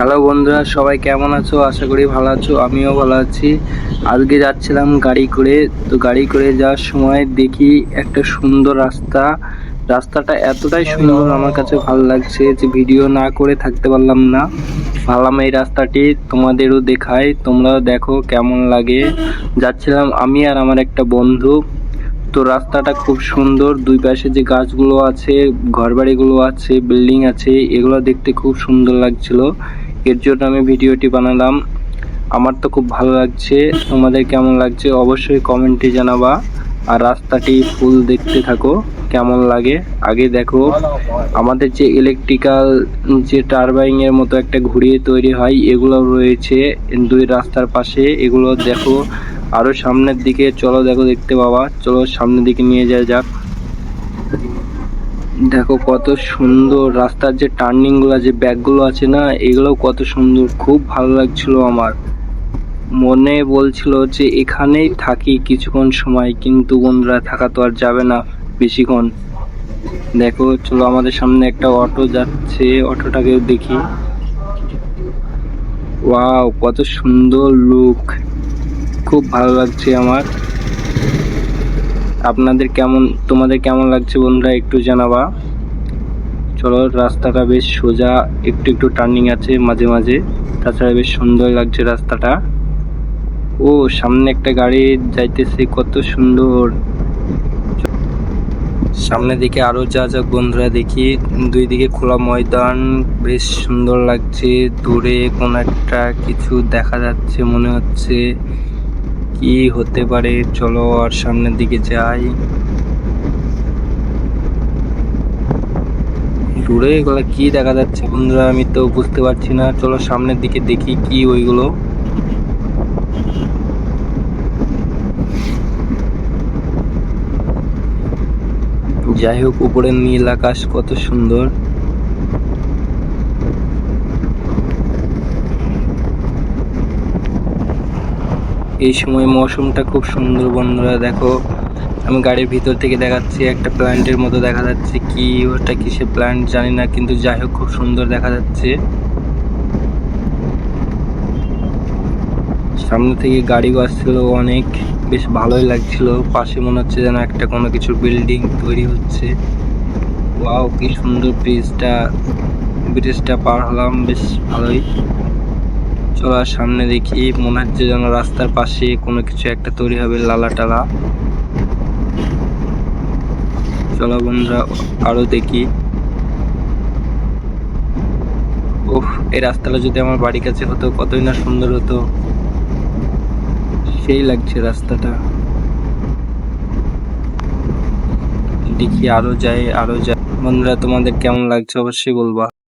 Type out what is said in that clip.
Hello বন্ধুরা, সবাই কেমন আছো? আশা করি ভালো আছো, আমিও ভালো আছি। আজকে যাচ্ছিলাম গাড়ি করে, তো গাড়ি করে যাওয়ার সময় দেখি একটা সুন্দর রাস্তা। রাস্তাটা এতটাই সুন্দর, আমার কাছে ভালো লাগছে যে ভিডিও না করে থাকতে পারলাম না। ভাবলাম এই রাস্তাটি তোমাদেরও দেখাই, তোমরাও দেখো কেমন লাগে। যাচ্ছিলাম আমি আর আমার একটা বন্ধু। তো রাস্তাটা খুব সুন্দর, দুই পাশে যে গাছগুলো আছে, ঘরবাড়িগুলো আছে, বিল্ডিং আছে, এগুলো দেখতে খুব সুন্দর লাগছিল। এর জন্য আমি ভিডিওটি বানালাম। আমার তো খুব ভালো লাগছে। তোমাদের কেমন লাগছে অবশ্যই কমেন্টে জানাবা। আর রাস্তাটি ফুল দেখতে থাকো, কেমন লাগে। আগে দেখো, আমাদের যে ইলেকট্রিক্যাল যে টারবাইং এর মতো একটা ঘুরিয়ে তৈরি হয়, এগুলো রয়েছে দুই রাস্তার পাশে। এগুলো দেখো, আরও সামনের দিকে, চলো দেখো দেখতে পাবা। চলো সামনের দিকে নিয়ে যাওয়া যাক। দেখো কত সুন্দর রাস্তার যে টার্নিংগুলো, যে ব্যাগগুলো আছে না এগুলো কত সুন্দর। খুব ভালো লাগছিল আমার। মনে বলছিল যে এখানেই থাকি কিছুক্ষণ সময়, কিন্তু বন্ধুরা থাকা তো আর যাবে না বেশিক্ষণ। দেখো, চলো আমাদের সামনে একটা অটো যাচ্ছে, অটোটাকে দেখি। ওয়াও, কত সুন্দর লুক খুব ভালো লাগছে আমার। আপনাদের কেমন, তোমাদের কেমন লাগছে বন্ধুরা একটু জানাবা? চলো, রাস্তাটা বেশ সোজা, একটু একটু টার্নিং আছে মাঝে মাঝে। তাছাড়া বেশ সুন্দর লাগছে রাস্তাটা। ও, সামনে একটা গাড়ি যাইতেছে, কত সুন্দর। সামনের দিকে আরও যা যা বন্ধুরা দেখি, দুই দিকে খোলা ময়দান, বেশ সুন্দর লাগছে। দূরে কোন একটা কিছু দেখা যাচ্ছে মনে হচ্ছে। কি হতে পারে। চলো আর সামনের দিকে যাই। দূরে এগুলো কি দেখা যাচ্ছে বন্ধুরা? আমি তো বুঝতে পারছি না। চলো সামনের দিকে দেখি কি ওইগুলো। যাই হোক উপরের নীল আকাশ কত সুন্দর। এই সময় মৌসুমটা খুব সুন্দর, বন্ধুরা। দেখো, আমি গাড়ির ভিতর থেকে দেখাচ্ছি, একটা প্ল্যান্টের মতো দেখা যাচ্ছে কি, ওটা কিসের প্ল্যান্ট জানি না, কিন্তু যাই হোক, খুব সুন্দর দেখা যাচ্ছে। সামনে থেকে গাড়ি আসছিল অনেক, বেশ ভালোই লাগছিল। পাশে মনে হচ্ছে যেন একটা কোনো কিছু বিল্ডিং তৈরি হচ্ছে। ওয়াও, কি সুন্দর ব্রিজটা ব্রিজটা পার হলাম, বেশ ভালোই। চলার সামনে দেখি মনে হচ্ছে যেন রাস্তার পাশে কোনো কিছু একটা তৈরি হবে, লালা টালা। চলো বন্ধুরা, আরও দেখি। ওহ এই রাস্তাটা যদি আমার বাড়ির কাছে হতো, কতই না সুন্দর হতো। সেই লাগছে রাস্তাটা। দেখি আরও যাই আরও যাই। বন্ধুরা, তোমাদের কেমন লাগছে অবশ্যই বলবা।